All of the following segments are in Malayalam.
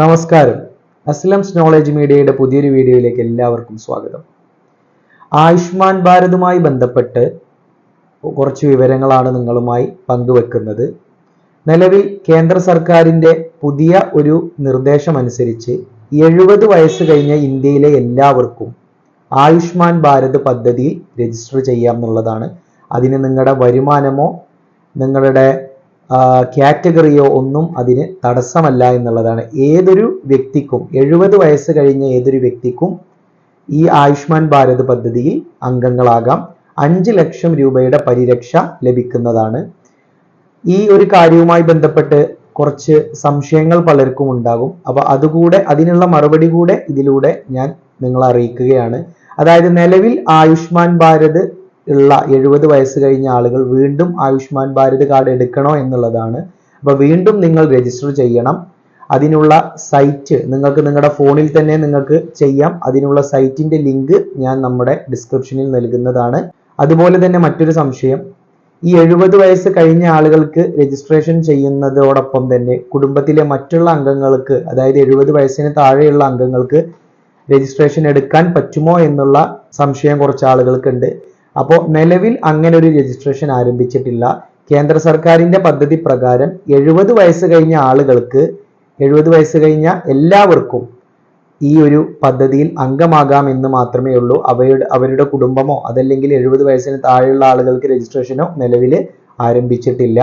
നമസ്കാരം. അസ്ലംസ് നോളജ് മീഡിയയുടെ പുതിയൊരു വീഡിയോയിലേക്ക് എല്ലാവർക്കും സ്വാഗതം. ആയുഷ്മാൻ ഭാരതുമായി ബന്ധപ്പെട്ട് കുറച്ച് വിവരങ്ങളാണ് നിങ്ങളുമായി പങ്കുവെക്കുന്നത്. നിലവിൽ കേന്ദ്ര സർക്കാരിന്റെ പുതിയ ഒരു നിർദ്ദേശമനുസരിച്ച് എഴുപത് വയസ്സ് കഴിഞ്ഞ ഇന്ത്യയിലെ എല്ലാവർക്കും ആയുഷ്മാൻ ഭാരത് പദ്ധതിയിൽ രജിസ്റ്റർ ചെയ്യാം എന്നുള്ളതാണ്. അതിന് നിങ്ങളുടെ വരുമാനമോ നിങ്ങളുടെ കാറ്റഗറിയോ ഒന്നും അതിന് തടസ്സമല്ല എന്നുള്ളതാണ്. ഏതൊരു വ്യക്തിക്കും എഴുപത് വയസ്സ് കഴിഞ്ഞ ഏതൊരു വ്യക്തിക്കും ഈ ആയുഷ്മാൻ ഭാരത് പദ്ധതിയിൽ അംഗങ്ങളാകാം. അഞ്ച് ലക്ഷം രൂപയുടെ പരിരക്ഷ ലഭിക്കുന്നതാണ്. ഈ ഒരു കാര്യവുമായി ബന്ധപ്പെട്ട് കുറച്ച് സംശയങ്ങൾ പലർക്കും ഉണ്ടാകും. അപ്പൊ അതുകൂടെ അതിനുള്ള മറുപടി കൂടെ ഇതിലൂടെ ഞാൻ നിങ്ങളെ അറിയിക്കുകയാണ്. അതായത് നിലവിൽ ആയുഷ്മാൻ ഭാരത് ഉള്ള എഴുപത് വയസ്സ് കഴിഞ്ഞ ആളുകൾ വീണ്ടും ആയുഷ്മാൻ ഭാരത് കാർഡ് എടുക്കണോ എന്നുള്ളതാണ്. അപ്പൊ വീണ്ടും നിങ്ങൾ രജിസ്റ്റർ ചെയ്യണം. അതിനുള്ള സൈറ്റ് നിങ്ങൾക്ക് നിങ്ങളുടെ ഫോണിൽ തന്നെ നിങ്ങൾക്ക് ചെയ്യാം. അതിനുള്ള സൈറ്റിന്റെ ലിങ്ക് ഞാൻ നമ്മുടെ ഡിസ്ക്രിപ്ഷനിൽ നൽകുന്നതാണ്. അതുപോലെ തന്നെ മറ്റൊരു സംശയം. ഈ എഴുപത് വയസ്സ് കഴിഞ്ഞ ആളുകൾക്ക് രജിസ്ട്രേഷൻ ചെയ്യുന്നതോടൊപ്പം തന്നെ കുടുംബത്തിലെ മറ്റുള്ള അംഗങ്ങൾക്ക് അതായത് എഴുപത് വയസ്സിന് താഴെയുള്ള അംഗങ്ങൾക്ക് രജിസ്ട്രേഷൻ എടുക്കാൻ പറ്റുമോ എന്നുള്ള സംശയം കുറച്ച് ആളുകൾക്കുണ്ട്. അപ്പോൾ നിലവിൽ അങ്ങനെ ഒരു രജിസ്ട്രേഷൻ ആരംഭിച്ചിട്ടില്ല. കേന്ദ്ര സർക്കാരിന്റെ പദ്ധതി പ്രകാരം എഴുപത് വയസ്സ് കഴിഞ്ഞ ആളുകൾക്ക് എഴുപത് വയസ്സ് കഴിഞ്ഞ എല്ലാവർക്കും ഈ ഒരു പദ്ധതിയിൽ അംഗമാകാം എന്ന് മാത്രമേ ഉള്ളൂ. അവയുടെ അവരുടെ കുടുംബമോ അതല്ലെങ്കിൽ എഴുപത് വയസ്സിന് താഴെയുള്ള ആളുകൾക്ക് രജിസ്ട്രേഷനോ നിലവിൽ ആരംഭിച്ചിട്ടില്ല.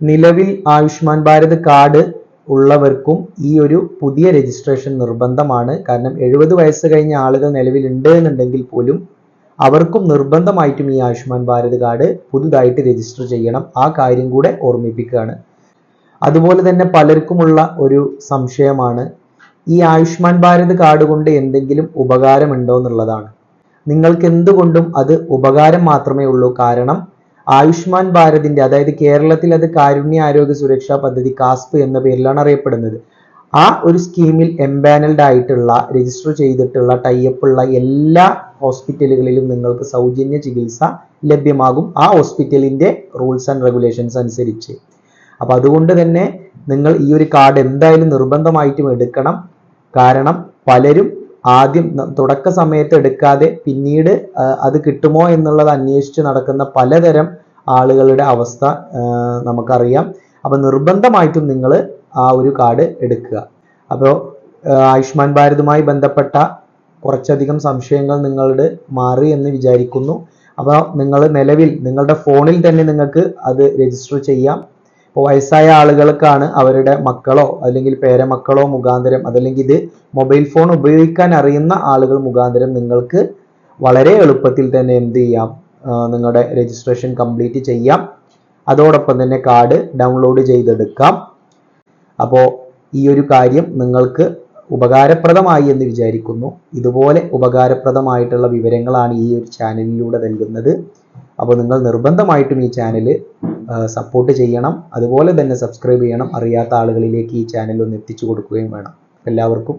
നിലവിൽ ആയുഷ്മാൻ ഭാരത് കാർഡ് ഉള്ളവർക്കും ഈ ഒരു പുതിയ രജിസ്ട്രേഷൻ നിർബന്ധമാണ്. കാരണം എഴുപത് വയസ്സ് കഴിഞ്ഞ ആളുകൾ നിലവിലുണ്ട് എന്നുണ്ടെങ്കിൽ പോലും അവർക്കും നിർബന്ധമായിട്ടും ഈ ആയുഷ്മാൻ ഭാരത് കാർഡ് പുതുതായിട്ട് രജിസ്റ്റർ ചെയ്യണം. ആ കാര്യം കൂടെ ഓർമ്മിപ്പിക്കുകയാണ്. അതുപോലെ തന്നെ പലർക്കുമുള്ള ഒരു സംശയമാണ് ഈ ആയുഷ്മാൻ ഭാരത് കാർഡ് കൊണ്ട് എന്തെങ്കിലും ഉപകാരമുണ്ടോ എന്നുള്ളതാണ്. നിങ്ങൾക്ക് എന്തുകൊണ്ടും അത് ഉപകാരം മാത്രമേ ഉള്ളൂ. കാരണം ആയുഷ്മാൻ ഭാരതിന്റെ അതായത് കേരളത്തിൽ അത് കാരുണ്യ ആരോഗ്യ സുരക്ഷാ പദ്ധതി കാസ്പ് എന്ന പേരിലാണ് അറിയപ്പെടുന്നത്. ആ ഒരു സ്കീമിൽ എംപാനൽഡ് ആയിട്ടുള്ള രജിസ്റ്റർ ചെയ്തിട്ടുള്ള ടൈപ്പ് ഉള്ള എല്ലാ ഹോസ്പിറ്റലുകളിലും നിങ്ങൾക്ക് സൗജന്യ ചികിത്സ ലഭ്യമാകും ആ ഹോസ്പിറ്റലിന്റെ റൂൾസ് ആൻഡ് റെഗുലേഷൻസ് അനുസരിച്ച്. അപ്പൊ അതുകൊണ്ട് തന്നെ നിങ്ങൾ ഈ ഒരു കാർഡ് എന്തായാലും നിർബന്ധമായിട്ടും എടുക്കണം. കാരണം പലരും ആദ്യം തുടക്ക സമയത്ത് എടുക്കാതെ പിന്നീട് അത് കിട്ടുമോ എന്നുള്ളത് അന്വേഷിച്ച് നടക്കുന്ന പലതരം ആളുകളുടെ അവസ്ഥ നമുക്കറിയാം. അപ്പൊ നിർബന്ധമായിട്ടും നിങ്ങൾ ആ ഒരു കാർഡ് എടുക്കുക. അപ്പോൾ ആയുഷ്മാൻ ഭാരതുമായി ബന്ധപ്പെട്ട കുറച്ചധികം സംശയങ്ങൾ നിങ്ങളുടെ മാറി എന്ന് വിചാരിക്കുന്നു. അപ്പോൾ നിങ്ങൾ നിലവിൽ നിങ്ങളുടെ ഫോണിൽ തന്നെ നിങ്ങൾക്ക് അത് രജിസ്റ്റർ ചെയ്യാം. ഇപ്പോൾ വയസ്സായ ആളുകൾക്കാണ് അവരുടെ മക്കളോ അല്ലെങ്കിൽ പേരമക്കളോ മുഖാന്തരം അതല്ലെങ്കിൽ ഇത് മൊബൈൽ ഫോൺ ഉപയോഗിക്കാൻ അറിയുന്ന ആളുകൾ മുഖാന്തരം നിങ്ങൾക്ക് വളരെ എളുപ്പത്തിൽ തന്നെ എന്ത് ചെയ്യാം നിങ്ങളുടെ രജിസ്ട്രേഷൻ കംപ്ലീറ്റ് ചെയ്യാം. അതോടൊപ്പം തന്നെ കാർഡ് ഡൗൺലോഡ് ചെയ്തെടുക്കാം. അപ്പോൾ ഈ ഒരു കാര്യം നിങ്ങൾക്ക് ഉപകാരപ്രദമായി എന്ന് വിചാരിക്കുന്നു. ഇതുപോലെ ഉപകാരപ്രദമായിട്ടുള്ള വിവരങ്ങളാണ് ഈ ഒരു ചാനലിലൂടെ നൽകുന്നത്. അപ്പോൾ നിങ്ങൾ നിർബന്ധമായിട്ടും ഈ ചാനൽ സപ്പോർട്ട് ചെയ്യണം. അതുപോലെ തന്നെ സബ്സ്ക്രൈബ് ചെയ്യണം. അറിയാത്ത ആളുകളിലേക്ക് ഈ ചാനൽ ഒന്ന് എത്തിച്ചു കൊടുക്കുകയും വേണം. എല്ലാവർക്കും